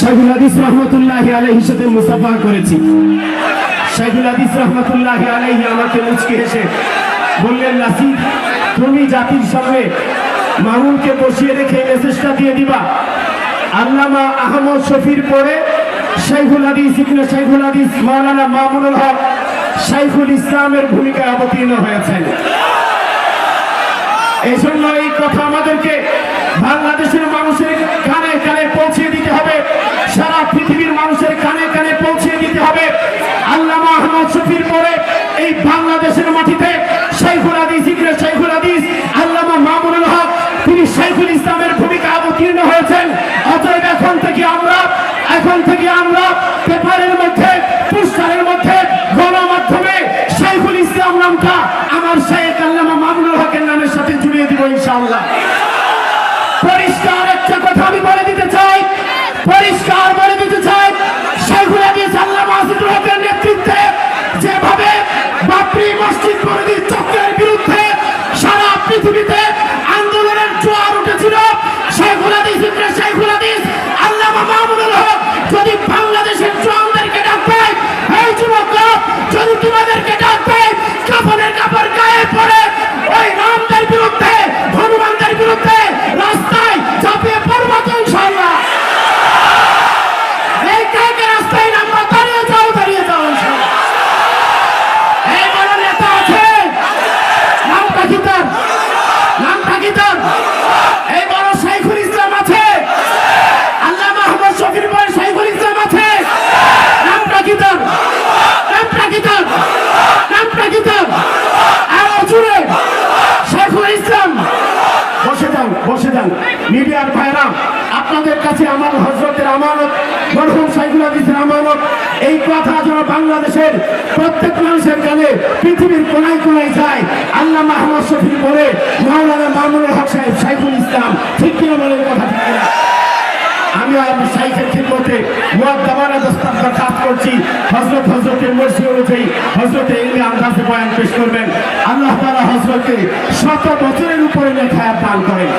শাহুল হাদিস রহমতুল্লাহ আলহির সাথে মুসাফা করেছি। শাহুল হাদিস রহমতুল্লাহ আলহি আমাকে মুচকে হেসে বললেন, নাসির, তুমি জাতির সামনে মামুনকে বসিয়ে রেখে মেসেজটা দিয়ে দিবা? আল্লামা আহমদ শফির পরে শাইখুল হাদিস, ইবনে শাইখুল হাদিস, মাওলানা মামুনুল হক শাইখুল ইসলামের ভূমিকায় অবতীর্ণ হয়েছেন। এই জন্য এই কথা আমাদেরকে বাংলাদেশের শাইখুল ইসলামের ভূমিকা অবতীর্ণ হয়েছেন। অতএব এখন থেকে আমরা, এখন থেকে আমরা পেপারের মধ্যে পুস্তারের মধ্যে, গণমাধ্যমে শাইখুল ইসলাম নামটা আমার শাইখ আল্লামা মামুনুল হকের নামের সাথে জুড়িয়ে দিব ইনশাআল্লাহ। পরিষ্কার একটা কথা আমি বলে দিতে চাই। পরিষ্কার বলে দিতে চাই। শাইখুল হাদিস আল্লামা আসিফুল হকের নেতৃত্বে যেভাবে বাবরি মসজিদ পরিধির চক্রের বিরুদ্ধে সারা পৃথিবীতে বসে যান মিডিয়ার ভাইরা আপনাদের কাছে আমার হজরতের আমানত, মরহুম সাইকুল হাদিসের আমানত, এই কথা যেন বাংলাদেশের প্রত্যেক মানুষের কানে পৃথিবীর কোনায় কোনায় যায়, আল্লাহ মাহমদ শফির পরে মাওলানা মামুনুল হক সাহেব সাইফুল ইসলাম, ঠিক কিনা বলেন কথা ঠিক? আমি আমার করছি, হজরত হজরতের আল্লাহ হজরতকে শত বছরের উপরে লেখায় দান করেন